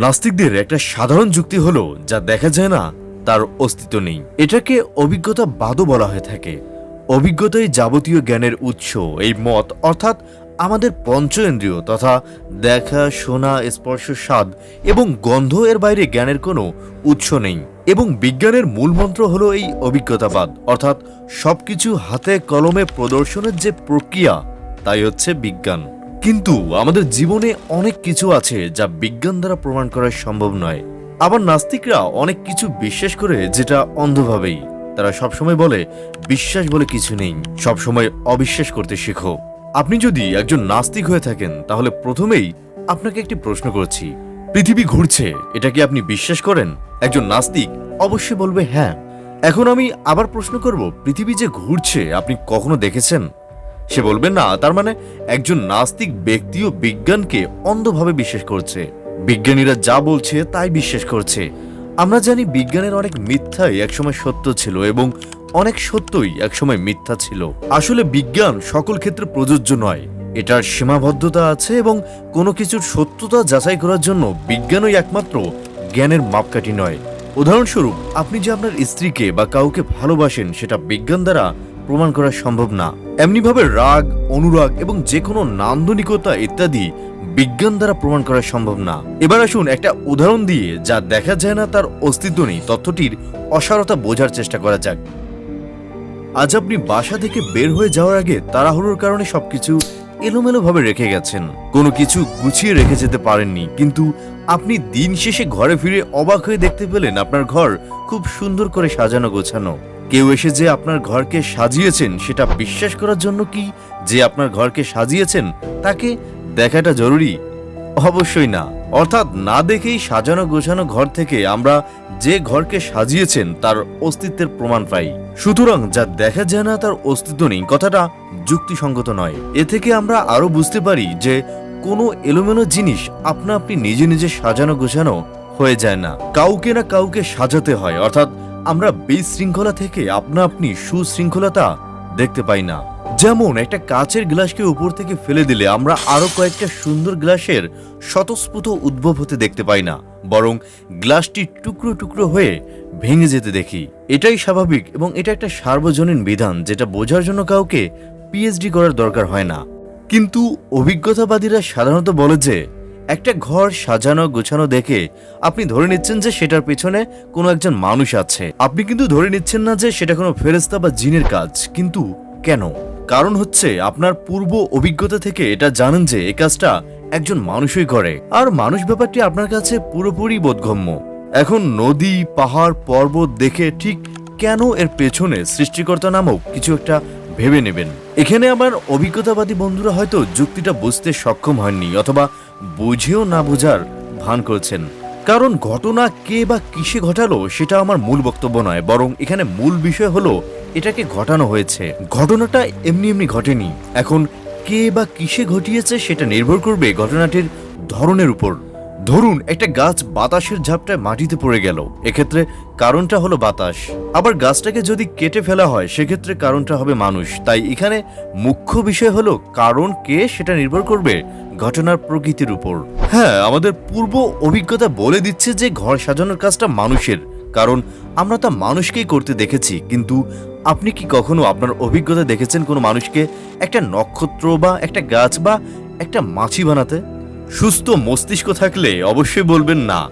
নাস্তিকদের একটা সাধারণ যুক্তি হলো, যা দেখা যায় না, তার অস্তিত্ব নেই। এটাকে অভিজ্ঞতা বাদও বলা হয়ে থাকে। অভিজ্ঞতাই যাবতীয় জ্ঞানের উৎস, এই মত, অর্থাৎ আমাদের পঞ্চ ইন্দ্রিয় তথা দেখা, শোনা, স্পর্শ, স্বাদ এবং গন্ধ এর বাইরে জ্ঞানের কোনো উৎস নেই। এবং বিজ্ঞানের মূল মন্ত্র হলো এই অভিজ্ঞতাবাদ, অর্থাৎ সবকিছু হাতে কলমে প্রদর্শনের যে প্রক্রিয়া, তাই হচ্ছে বিজ্ঞান। কিন্তু আমাদের জীবনে অনেক কিছু আছে যা বিজ্ঞান দ্বারা প্রমাণ করা সম্ভব নয়। আবার নাস্তিকরা অনেক কিছু বিশ্বাস করে যেটা অন্ধভাবেই। তারা সবসময় বলে, বিশ্বাস বলে কিছু নেই। সবসময় অবিশ্বাস করতে শেখো। আপনি যদি একজন নাস্তিক হয়ে থাকেন, তাহলে প্রথমেই আপনাকে একটি প্রশ্ন করছি। পৃথিবী ঘুরছে, এটা কি আপনি বিশ্বাস করেন? একজন নাস্তিক অবশ্যই বলবে হ্যাঁ। এখন আমি আবার প্রশ্ন করব, পৃথিবী যে ঘুরছে, আপনি কখনো দেখেছেন? সে বলবে, না, তার মানে একজন নাস্তিক ব্যক্তিও বিজ্ঞানকে অন্ধভাবে বিশ্বাস করছে। বিজ্ঞানীরা যা বলছে তাই বিশ্বাস করছে। আমরা জানি বিজ্ঞানের অনেক মিথ্যাই একসময় সত্য ছিল এবং অনেক সত্যই একসময় মিথ্যা ছিল। আসলে বিজ্ঞান সকল ক্ষেত্রে প্রযোজ্য নয়। এটার সীমাবদ্ধতা আছে এবং কোনো কিছুর সত্যতা যাচাই করার জন্য বিজ্ঞানই একমাত্র জ্ঞানের মাপকাঠি নয়। উদাহরণস্বরূপ, আপনি যে আপনার স্ত্রীকে বা কাউকে ভালোবাসেন, সেটা বিজ্ঞান দ্বারা প্রমাণ করা সম্ভব না। এমনিভাবে রাগ, অনুরাগ এবং যে কোনো নান্দনিকতা ইত্যাদি বিজ্ঞান দ্বারা প্রমাণ করা সম্ভব না। এবার আসুন একটা উদাহরণ দিয়ে যা দেখা যায় না তার অস্তিত্ব নেই। তথ্যটির অসারতা বোঝার চেষ্টা করা যাক। আজ আপনি বাসা থেকে বের হয়ে যাওয়ার আগে তাড়াহুড়োর কারণে সবকিছু এলোমেলোভাবে রেখে গেছেন। কোনো কিছু গুছিয়ে রেখে যেতে পারেননি, কিন্তু আপনি দিন শেষে ঘরে ফিরে অবাক হয়ে দেখতে পেলেন আপনার ঘর খুব সুন্দর করে সাজানো গোছানো। কেউ এসে যে আপনার ঘরকে সাজিয়েছেন, সেটা বিশ্বাস করার জন্য কি যে আপনার ঘরকে সাজিয়েছেন? তাকে দেখাটা জরুরি? অবশ্যই না। অর্থাৎ না দেখেই সাজানো গোছানো ঘর থেকে আমরা যে ঘরকে সাজিয়েছেন, তার অস্তিত্বের প্রমাণ পাই। সুতরাং যা দেখা যায় না, তার অস্তিত্ব নেই। কথাটা যুক্তিসঙ্গত নয়। এ থেকে আমরা আরও বুঝতে পারি যে কোনো এলোমেলো জিনিস আপনা আপনি নিজে নিজে সাজানো গোছানো হয়ে যায় না। কাউকে না কাউকে সাজাতে হয়। অর্থাৎ আমরা বিশৃঙ্খলা থেকে আপনা আপনি সুশৃঙ্খলতা দেখতে পাই না। যেমন একটা কাচের গ্লাসকে উপর থেকে ফেলে দিলে আমরা আরও কয়েকটা সুন্দর গ্লাসের স্বতঃস্ফূত উদ্ভব হতে দেখতে পাই না, বরং গ্লাসটি টুকরো টুকরো হয়ে ভেঙে যেতে দেখি। এটাই স্বাভাবিক এবং এটা একটা সার্বজনীন বিধান যেটা বোঝার জন্য কাউকে পিএইচডি করার দরকার হয় না। কিন্তু অভিজ্ঞতাবাদীরা সাধারণত বলে যে একটা ঘর সাজানো, গোছানো দেখে আপনি ধরে নিচ্ছেন যে সেটার পেছনে কোনো একজন মানুষ আছে। আপনি কিন্তু ধরে নিচ্ছেন না যে সেটা কোনো ফেরেস্তা বা জিনের কাজ, কিন্তু কেন? কারণ হচ্ছে আপনার পূর্ব অভিজ্ঞতা থেকে এটা জানেন যে এই কাজটা একজন মানুষই করে। আর মানুষ ব্যাপারটি আপনার কাছে পুরোপুরি বোধগম্য। এখন নদী, পাহাড়, পর্বত দেখে ঠিক কেন এর পেছনে সৃষ্টিকর্তা নামক কিছু একটা ভেবে নেবেন। এখানে আমার অভিজ্ঞতাবাদী বন্ধুরা হয়তো যুক্তিটা বুঝতে সক্ষম হয়নি অথবা বুঝেও না বোঝার ভান করছেন। কারণ ঘটনা কে বা কিসে ঘটালো সেটা আমার মূল বক্তব্য নয়, বরং এখানে মূল বিষয় হলো এটাকে ঘটানো হয়েছে। ঘটনাটা এমনি এমনি ঘটেনি। এখন কে বা কিসে ঘটিয়েছে সেটা নির্ভর করবে ঘটনাটির ধরনের উপর। ধরুন, একটা গাছ বাতাসের ঝাপটায় মাটিতে পড়ে গেল। এক্ষেত্রে কারণটা হলো বাতাস। আবার গাছটাকে যদি কেটে ফেলা হয়, সেক্ষেত্রে কারণটা হবে মানুষ। তাই এখানে মুখ্য বিষয় হলো কারণ কে সেটা নির্ভর করবে ঘটনার প্রকৃতির উপর। হ্যাঁ আমাদের পূর্ব অভিজ্ঞতা বলে দিচ্ছে যে ঘর সাজানোর কাজটা মানুষের। কারণ আমরা তা মানুষকেই করতে দেখেছি, কিন্তু আপনি কি কখনো আপনার অভিজ্ঞতা দেখেছেন কোনো মানুষকে একটা নক্ষত্র বা একটা গাছ বা একটা মাছি বানাতে? সুস্থ মস্তিষ্ক থাকলে অবশ্যই বলবেন না।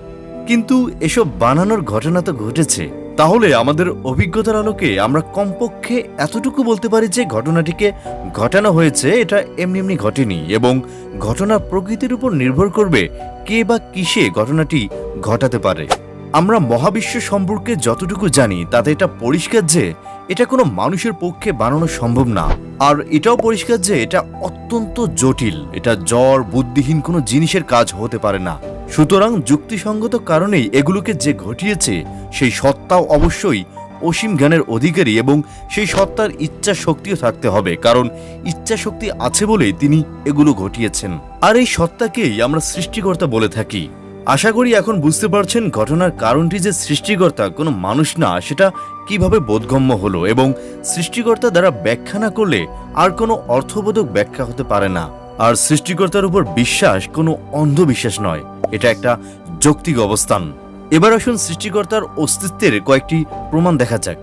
কিন্তু এসব বানানোর ঘটনা তো ঘটেছে। তাহলে আমাদের অভিজ্ঞতার আলোকে আমরা কমপক্ষে এতটুকু বলতে পারি যে ঘটনাটিকে ঘটানো হয়েছে, এটা এমনি এমনি ঘটেনি এবং ঘটনা প্রকৃতির উপর নির্ভর করবে কে বা কিসে ঘটনাটি ঘটাতে পারে। আমরা মহাবিশ্ব সম্পর্কে যতটুকু জানি, তাতে এটা পরিষ্কার যে এটা কোনো মানুষের পক্ষে বানানো সম্ভব না। আর এটাও পরিষ্কার যে এটা অত্যন্ত জটিল। এটা জ্বর, বুদ্ধিহীন কোনো জিনিসের কাজ হতে পারে না। সুতরাং যুক্তিসঙ্গত কারণেই এগুলোকে যে ঘটিয়েছে, সেই সত্তাও অবশ্যই অসীম জ্ঞানের অধিকারী এবং সেই সত্তার ইচ্ছা শক্তিও থাকতে হবে, কারণ ইচ্ছা শক্তি আছে বলেই তিনি এগুলো ঘটিয়েছেন। আর এই সত্তাকেই আমরা সৃষ্টিকর্তা বলে থাকি। আশা করি এখন বুঝতে পারছেন ঘটনার কারণটি যে সৃষ্টিকর্তা কোনো মানুষ না, সেটা কীভাবে বোধগম্য হলো এবং সৃষ্টিকর্তা দ্বারা ব্যাখ্যা না করলে আর কোনো অর্থবোধক ব্যাখ্যা হতে পারে না। আর সৃষ্টিকর্তার উপর বিশ্বাস কোনো অন্ধবিশ্বাস নয়, এটা একটা যৌক্তিক অবস্থান। এবার আসুন সৃষ্টিকর্তার অস্তিত্বের কয়েকটি প্রমাণ দেখা যাক।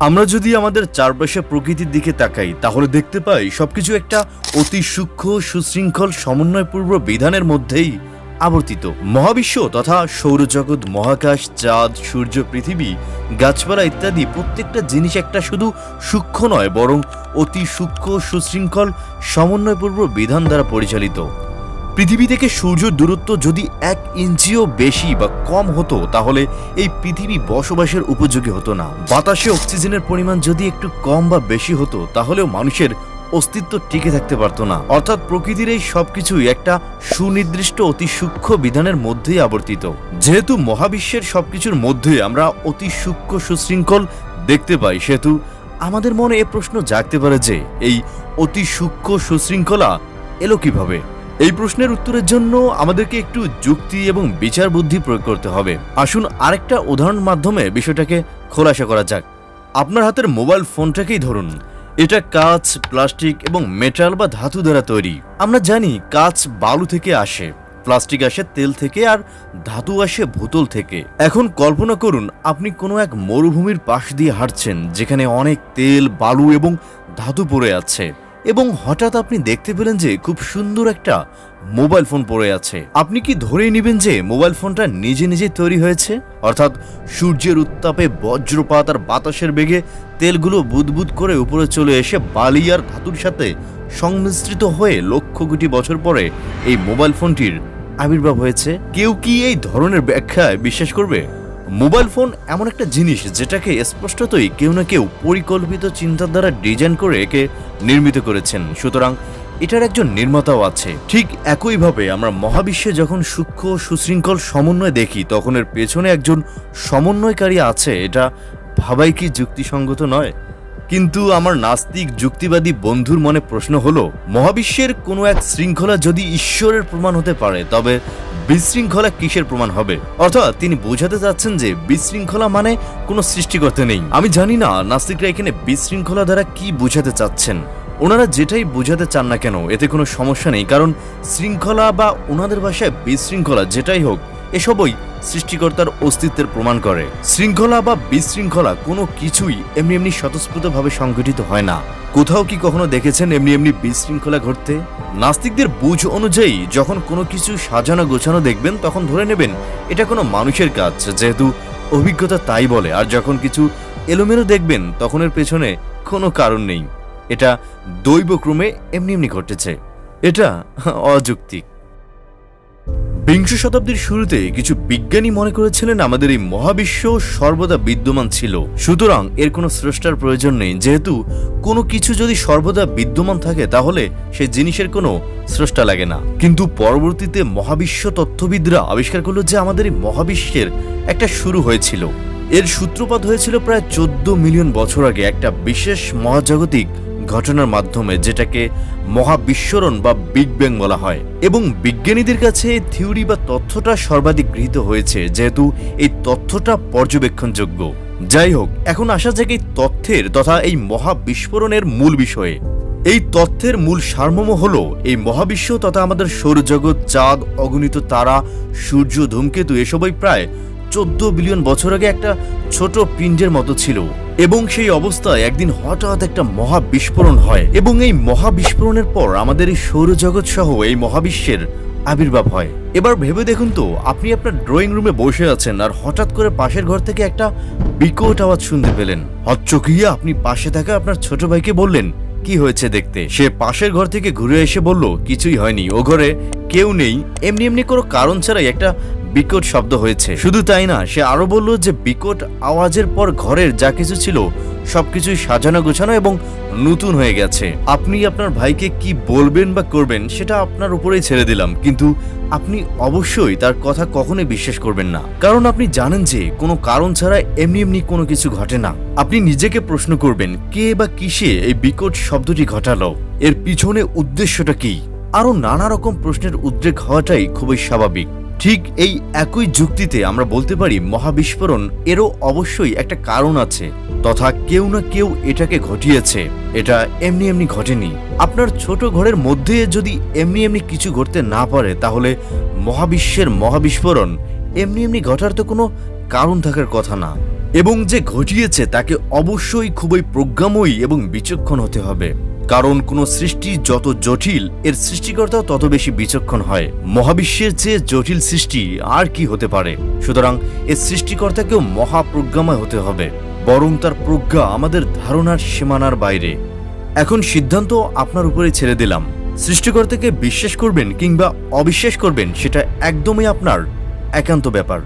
আমরা যদি আমাদের চারপাশে প্রকৃতির দিকে তাকাই, তাহলে দেখতে পাই সবকিছু একটা অতি সূক্ষ্ম, সুশৃঙ্খল, সমন্বয়পূর্ব বিধানের মধ্যেই আবর্তিত। মহাবিশ্ব তথা সৌরজগৎ, মহাকাশ, চাঁদ, সূর্য, পৃথিবী, গাছপালা ইত্যাদি প্রত্যেকটা জিনিস একটা শুধু সূক্ষ্ম নয়, বরং অতি সূক্ষ্ম, সুশৃঙ্খল, সমন্বয়পূর্ব বিধান দ্বারা পরিচালিত। পৃথিবী থেকে সূর্যের দূরত্ব যদি এক ইঞ্চিও বেশি বা কম হতো, তাহলে এই পৃথিবী বসবাসের উপযোগী হতো না। বাতাসে অক্সিজেনের পরিমাণ যদি একটু কম বা বেশি হতো, তাহলেও মানুষের অস্তিত্ব টিকে থাকতে পারতো না। অর্থাৎ প্রকৃতির এই সবকিছুই একটা সুনির্দিষ্ট অতি সূক্ষ্ম বিধানের মধ্যেই আবর্তিত। যেহেতু মহাবিশ্বের সবকিছুর মধ্যে আমরা অতি সূক্ষ্ম সুশৃঙ্খল দেখতে পাই, সেহেতু আমাদের মনে এ প্রশ্ন জাগতে পারে যে, এই অতি সূক্ষ্ম সুশৃঙ্খলা এলো কীভাবে? এই প্রশ্নের উত্তরের জন্য আমাদেরকে একটু যুক্তি এবং বিচার বুদ্ধি প্রয়োগ করতে হবে। আসুন আরেকটা উদাহরণ মাধ্যমে বিষয়টাকে খোলাসা করা যাক। আপনার হাতের মোবাইল ফোনটাকেই ধরুন। এটা কাঁচ, প্লাস্টিক এবং মেটাল বা ধাতু দ্বারা তৈরি। আমরা জানি কাঁচ বালু থেকে আসে, প্লাস্টিক আসে তেল থেকে আর ধাতু আসে ভূতল থেকে। এখন কল্পনা করুন, আপনি কোনো এক মরুভূমির পাশ দিয়ে হাঁটছেন, যেখানে অনেক তেল, বালু এবং ধাতু পড়ে আছে। এবং হঠাৎ আপনি দেখতে পেলেন যে খুব সুন্দর একটা মোবাইল ফোন পড়ে আছে। আপনি কি ধরেই নেবেন যে মোবাইল ফোনটা নিজে নিজে তৈরি হয়েছে? অর্থাৎ সূর্যের উত্তাপে বজ্রপাত আর বাতাসের বেগে তেলগুলো বুদবুদ করে উপরে চলে এসে বালি আর ধাতুর সাথে সংমিশ্রিত হয়ে লক্ষ কোটি বছর পরে এই মোবাইল ফোনটির আবির্ভাব হয়েছে। কেউ কি এই ধরনের ব্যাখ্যায় বিশ্বাস করবে? মোবাইল ফোন এমন একটা জিনিস যেটাকে স্পষ্টতই কেউ না কেউ পরিকল্পিত চিন্তার দ্বারা ডিজাইন করে একে নির্মিত করেছেন। সুতরাং এটার একজন নির্মাতাও আছে। ঠিক একইভাবে আমরা মহাবিশ্বে যখন সূক্ষ্ম সুশৃঙ্খল সমন্বয় দেখি, তখন এর পেছনে একজন সমন্বয়কারী আছে। এটা ভাবাই কি যুক্তিসঙ্গত নয়? কিন্তু আমার নাস্তিক যুক্তিবাদী বন্ধুর মনে প্রশ্ন হলো, মহাবিশ্বের কোনো এক শৃঙ্খলা যদি ঈশ্বরের প্রমাণ হতে পারে, তবে বিশৃঙ্খলা কিসের প্রমাণ হবে? অর্থাৎ তিনি বোঝাতে চাচ্ছেন যে বিশৃঙ্খলা মানে কোনো সৃষ্টিকর্তা নেই। আমি জানি না নাস্তিকরা এখানে বিশৃঙ্খলা দ্বারা কি বোঝাতে চাচ্ছেন। ওনারা যেটাই বোঝাতে চান না কেন, এতে কোনো সমস্যা নেই, কারণ শৃঙ্খলা বা ওনাদের ভাষায় বিশৃঙ্খলা যেটাই হোক এসবই সৃষ্টিকর্তার অস্তিত্বের প্রমাণ করে। শৃঙ্খলা বা বিশৃঙ্খলা কোনো কিছুই এমনি এমনি স্বতঃস্ফূর্তভাবে সংগঠিত হয় না। কোথাও কি কখনো দেখেছেন এমনি এমনি বিশৃঙ্খলা ঘটতে? নাস্তিকদের বুঝ অনুযায়ী যখন কোনো কিছু সাজানো গোছানো দেখবেন, তখন ধরে নেবেন এটা কোনো মানুষের কাজ, যেহেতু অভিজ্ঞতা তাই বলে। আর যখন কিছু এলোমেলো দেখবেন, তখন এর পেছনে কোনো কারণ নেই। এটা দৈবক্রমে এমনি এমনি ঘটেছে। এটা অযৌক্তিক। বিংশ শতাব্দীর শুরুতে কিছু বিজ্ঞানী মনে করেছিলেন আমাদের এই মহাবিশ্ব সর্বদা বিদ্যমান ছিল। সুতরাং এর কোনো স্রষ্টার প্রয়োজন নেই। যেহেতু কোনো কিছু যদি সর্বদা বিদ্যমান থাকে, তাহলে সে জিনিসের কোনো স্রষ্টা লাগে না। কিন্তু পরবর্তীতে মহাবিশ্ব তত্ত্ববিদরা আবিষ্কার করল যে আমাদের এই মহাবিশ্বের একটা শুরু হয়েছিল। এর সূত্রপাত হয়েছিল প্রায় চোদ্দ মিলিয়ন বছর আগে। একটা বিশেষ মহাজাগতিক ঘটনার মাধ্যমে যেটাকে মহাবিস্ফোরণ বা বিগ ব্যাং বলা হয়। এবং বিজ্ঞানীদের কাছে থিওরি বা তথ্যটা সর্বাধিক গৃহীত হয়েছে, যেহেতু এই তথ্যটা পর্যবেক্ষণযোগ্য। যাই হোক, এখন আসা যাক এই তথ্যের তথা এই মহাবিস্ফোরণের মূল বিষয়ে। এই তথ্যের মূল সারমর্ম হল, এই মহাবিশ্ব তথা আমাদের সৌরজগৎ, চাঁদ, অগণিত তারা, সূর্য, ধূমকেতু, এসবই প্রায় চোদ্দ বিলিয়ন বছর আগে একটা ছোট পিণ্ডের মতো ছিল। এবং সেই অবস্থায় একদিন হঠাৎ একটা মহা বিস্ফোরণ হয়। এবং এই মহা বিস্ফোরণের পর আমাদের এই সৌরজগৎ সহ এই মহাবিশ্বের আবির্ভাব হয়। এবার ভেবে দেখুন তো, আপনি আপনার ড্রয়িং রুমে বসে আছেন আর হঠাৎ করে পাশের ঘর থেকে একটা বিকট আওয়াজ শুনতে পেলেন। হচ্চকিয়ে আপনি পাশে থাকা আপনার ছোট ভাইকে বললেন, কি হয়েছে দেখতে? সে পাশের ঘর থেকে ঘুরে এসে বলল, কিছুই হয়নি, ও ঘরে কেউ নেই। এমনি এমনি কোনো কারণ ছাড়াই একটা বিকট শব্দ হয়েছে। শুধু তাই না, সে আরও বলল যে বিকট আওয়াজের পর ঘরের যা কিছু ছিল, সবকিছুই সাজানো গোছানো এবং নতুন হয়ে গেছে। আপনি আপনার ভাইকে কি বলবেন বা করবেন, সেটা আপনার উপরেই ছেড়ে দিলাম। কিন্তু আপনি অবশ্যই তার কথা কখনোই বিশ্বাস করবেন না। কারণ আপনি জানেন যে কোনো কারণ ছাড়া এমনি এমনি কোনো কিছু ঘটে না। আপনি নিজেকে প্রশ্ন করবেন, কে বা কিসে এই বিকট শব্দটি ঘটালো? এর পিছনে উদ্দেশ্যটা কি? আরও নানা রকম প্রশ্নের উদ্রেক হওয়াটাই খুবই স্বাভাবিক। ঠিক এই একই যুক্তিতে আমরা বলতে পারি মহাবিস্ফোরণ এরও অবশ্যই একটা কারণ আছে, তথা কেউ না কেউ এটাকে ঘটিয়েছে। এটা এমনি এমনি ঘটেনি। আপনার ছোট ঘরের মধ্যে যদি এমনি এমনি কিছু ঘটতে না পারে, তাহলে মহাবিশ্বের মহাবিস্ফোরণ এমনি এমনি ঘটার তো কোনো কারণ থাকার কথা না। এবং যে ঘটিয়েছে, তাকে অবশ্যই খুবই প্রজ্ঞাময়ী এবং বিচক্ষণ হতে হবে। কারণ কোনো সৃষ্টি যত জটিল, এর সৃষ্টিকর্তাও তত বেশি বিচক্ষণ হয়। মহাবিশ্বের চেয়ে জটিল সৃষ্টি আর কি হতে পারে? সুতরাং এর সৃষ্টিকর্তাকেও মহাপ্রজ্ঞাময় হতে হবে। বরং তার প্রজ্ঞা আমাদের ধারণার সীমানার বাইরে। এখন সিদ্ধান্ত আপনার উপরে ছেড়ে দিলাম। সৃষ্টিকর্তাকে বিশ্বাস করবেন কিংবা অবিশ্বাস করবেন, সেটা একদমই আপনার একান্ত ব্যাপার।